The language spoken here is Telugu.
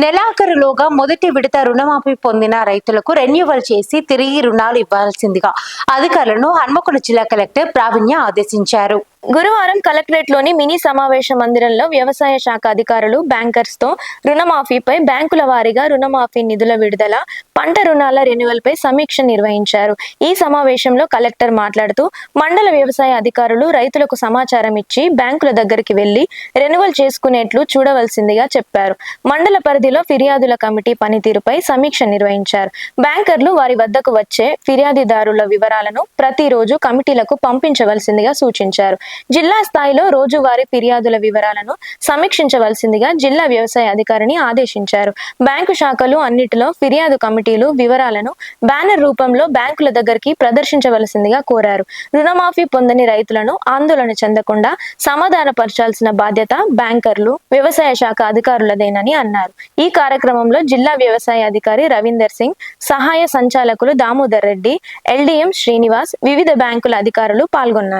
నెలాఖరులోగా మొదటి విడత రుణమాఫీ పొందిన రైతులకు రెన్యువల్ చేసి తిరిగి రుణాలు ఇవ్వాల్సిందిగా అధికారులను హన్మకొండ జిల్లా కలెక్టర్ ప్రావీణ్య ఆదేశించారు. గురువారం కలెక్టరేట్లోని మినీ సమావేశ మందిరంలో వ్యవసాయ శాఖ అధికారులు బ్యాంకర్స్తో రుణమాఫీపై బ్యాంకుల వారీగా రుణమాఫీ నిధుల విడుదల పంట రుణాల రెన్యువల్ పై సమీక్ష నిర్వహించారు. ఈ సమావేశంలో కలెక్టర్ మాట్లాడుతూ మండల వ్యవసాయ అధికారులు రైతులకు సమాచారం ఇచ్చి బ్యాంకుల దగ్గరికి వెళ్ళి రెన్యువల్ చేసుకునేట్లు చూడవలసిందిగా చెప్పారు. మండల పరిధిలో ఫిర్యాదుల కమిటీ పనితీరుపై సమీక్ష నిర్వహించారు. బ్యాంకర్లు వారి వద్దకు వచ్చే ఫిర్యాదుదారుల వివరాలను ప్రతిరోజు కమిటీలకు పంపించవలసిందిగా సూచించారు. జిల్లా స్థాయిలో రోజువారీ ఫిర్యాదుల వివరాలను సమీక్షించవలసిందిగా జిల్లా వ్యవసాయ అధికారిని ఆదేశించారు. బ్యాంకు శాఖలు అన్నిటిలో ఫిర్యాదు కమిటీలు వివరాలను బ్యానర్ రూపంలో బ్యాంకుల దగ్గరికి ప్రదర్శించవలసిందిగా కోరారు. రుణమాఫీ పొందని రైతులను ఆందోళన చెందకుండా సమాధానపరచాల్సిన బాధ్యత బ్యాంకర్లు వ్యవసాయ శాఖ అధికారులదేనని అన్నారు. ఈ కార్యక్రమంలో జిల్లా వ్యవసాయ అధికారి రవీందర్ సింగ్ సహాయ సంచాలకులు దామోదర్ రెడ్డి ఎల్డీఎం శ్రీనివాస్ వివిధ బ్యాంకుల అధికారులు పాల్గొన్నారు.